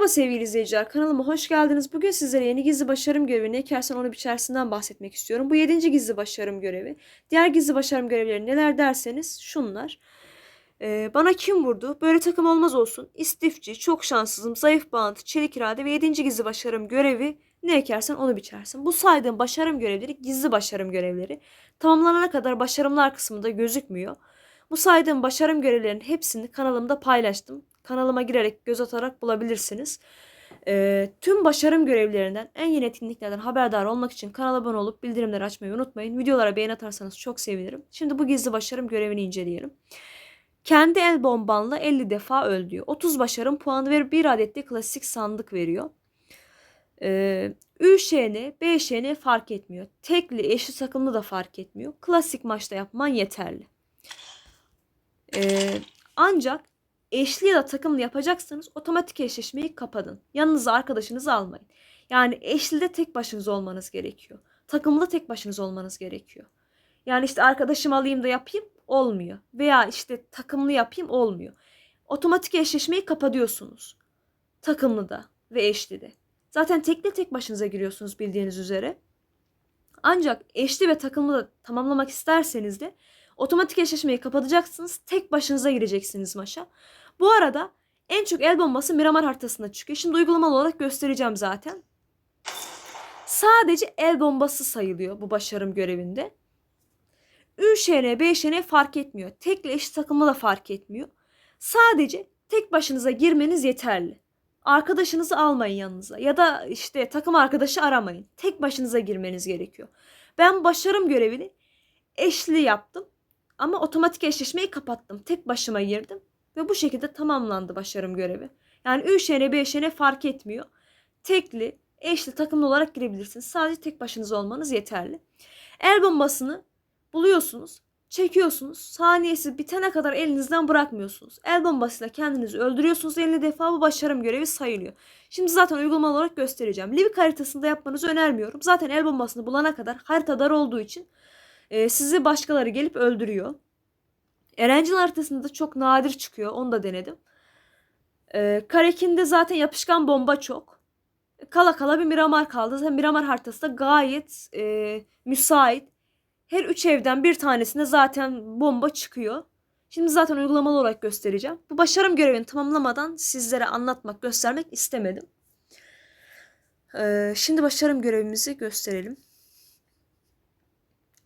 Merhaba sevgili izleyiciler, kanalıma hoş geldiniz. Bugün sizlere yeni gizli başarım görevi ne ekersen onu biçersinden bahsetmek istiyorum. Bu yedinci gizli başarım görevi. Diğer gizli başarım görevleri neler derseniz şunlar. Ee, bana kim vurdu? Böyle takım olmaz olsun. İstifçi, çok şanssızım, zayıf bağıntı, çelik irade ve yedinci gizli başarım görevi ne ekersen onu biçersin. Bu saydığım başarım görevleri gizli başarım görevleri. Tamamlanana kadar başarımlar kısmında gözükmüyor. Bu saydığım başarım görevlerinin hepsini kanalımda paylaştım. Kanalıma girerek göz atarak bulabilirsiniz. Ee, tüm başarım görevlerinden en yeni etkinliklerden haberdar olmak için kanala abone olup bildirimleri açmayı unutmayın. Videolara beğeni atarsanız çok sevinirim. Şimdi bu gizli başarım görevini inceleyelim. Kendi el bombanla 50 defa öl diyor. 30 başarım puanı ve bir adet de klasik sandık veriyor. Ee, Üşn, BŞN fark etmiyor. Tekli, eşli takımlı da fark etmiyor. Klasik maçta yapman yeterli. Ee, ancak eşli ya da takımlı yapacaksanız otomatik eşleşmeyi kapatın. Yanınıza arkadaşınızı almayın. Yani eşli de tek başınız olmanız gerekiyor. Takımlı tek başınız olmanız gerekiyor. Yani işte arkadaşım alayım da yapayım olmuyor. Veya işte takımlı yapayım olmuyor. Otomatik eşleşmeyi kapatıyorsunuz. Takımlı da ve eşli de. Zaten tekli tek başınıza giriyorsunuz bildiğiniz üzere. Ancak eşli ve takımlı da tamamlamak isterseniz de otomatik eşleşmeyi kapatacaksınız. Tek başınıza gireceksiniz maça. Bu arada en çok el bombası Miramar haritasında çıkıyor. Şimdi uygulamalı olarak göstereceğim zaten. Sadece el bombası sayılıyor bu başarım görevinde. Üşn, BŞN fark etmiyor. Tekle eşit takımla da fark etmiyor. Sadece tek başınıza girmeniz yeterli. Arkadaşınızı almayın yanınıza ya da işte takım arkadaşı aramayın. Tek başınıza girmeniz gerekiyor. Ben başarım görevini eşli yaptım ama otomatik eşleşmeyi kapattım. Tek başıma girdim ve bu şekilde tamamlandı başarım görevi. Yani Üşn, BŞN fark etmiyor. Tekli, eşli takımlı olarak girebilirsiniz. Sadece tek başınıza olmanız yeterli. El bombasını buluyorsunuz, çekiyorsunuz. Saniyesi bitene kadar elinizden bırakmıyorsunuz. El bombasıyla kendinizi öldürüyorsunuz 50 defa bu başarım görevi sayılıyor. Şimdi zaten uygulamalı olarak göstereceğim. Livik haritasında yapmanızı önermiyorum. Zaten el bombasını bulana kadar harita dar olduğu için e, sizi başkaları gelip öldürüyor. Erencil haritasında da çok nadir çıkıyor. Onu da denedim. E, Karekin'de zaten yapışkan bomba çok. Kala kala bir Miramar kaldı. Zaten Miramar haritası da gayet e, müsait. Her üç evden bir tanesinde zaten bomba çıkıyor. Şimdi zaten uygulamalı olarak göstereceğim. Bu başarım görevini tamamlamadan sizlere anlatmak, göstermek istemedim. Ee, şimdi başarım görevimizi gösterelim.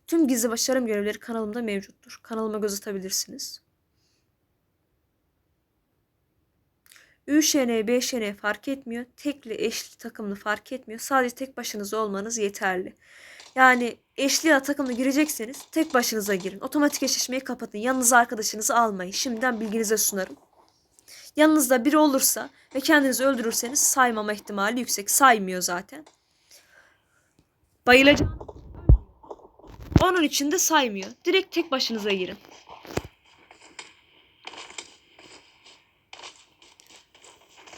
Tüm gizli başarım görevleri kanalımda mevcuttur. Kanalıma göz atabilirsiniz. Üşn, BŞN fark etmiyor. Tekli, eşli, takımlı fark etmiyor. Sadece tek başınıza olmanız yeterli. Yani eşli ya takımlı girecekseniz tek başınıza girin. Otomatik eşleşmeyi kapatın. Yanınıza arkadaşınızı almayın. Şimdiden bilginize sunarım. Yanınızda biri olursa ve kendinizi öldürürseniz saymama ihtimali yüksek. Saymıyor zaten. Bayılacağım. Onun için de saymıyor. Direkt tek başınıza girin.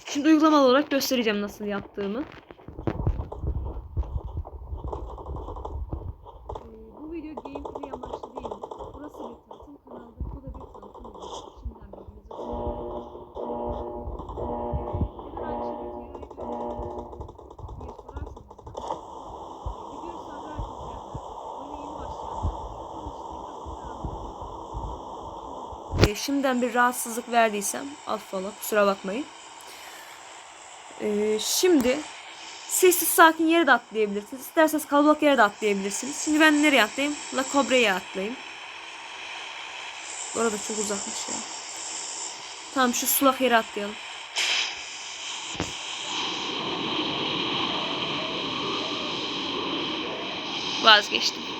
Şimdi uygulamalı olarak göstereceğim nasıl yaptığımı. Ee, Şimdiden bir rahatsızlık verdiysem affola kusura bakmayın. Ee, şimdi sessiz sakin yere de atlayabilirsiniz. İsterseniz kalabalık yere de atlayabilirsiniz. Şimdi ben nereye atlayayım? La Cobra'ya atlayayım. Orada çok uzakmış ya. Tamam şu sulak yere atlayalım. Vazgeçtim.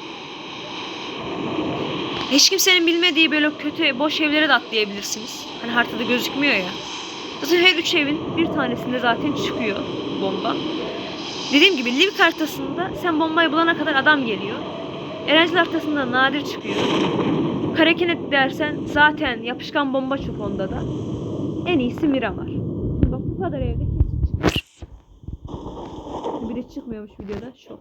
Hiç kimsenin bilmediği böyle kötü boş evlere de atlayabilirsiniz. Hani haritada gözükmüyor ya. Zaten her üç evin bir tanesinde zaten çıkıyor bomba. Dediğim gibi Livik haritasında sen bombayı bulana kadar adam geliyor. Erencil haritasında nadir çıkıyor. Karekenet dersen zaten yapışkan bomba çok onda da. En iyisi Miramar. Bak bu kadar evde kesin çıkar. Bir de çıkmıyormuş videoda. Şok.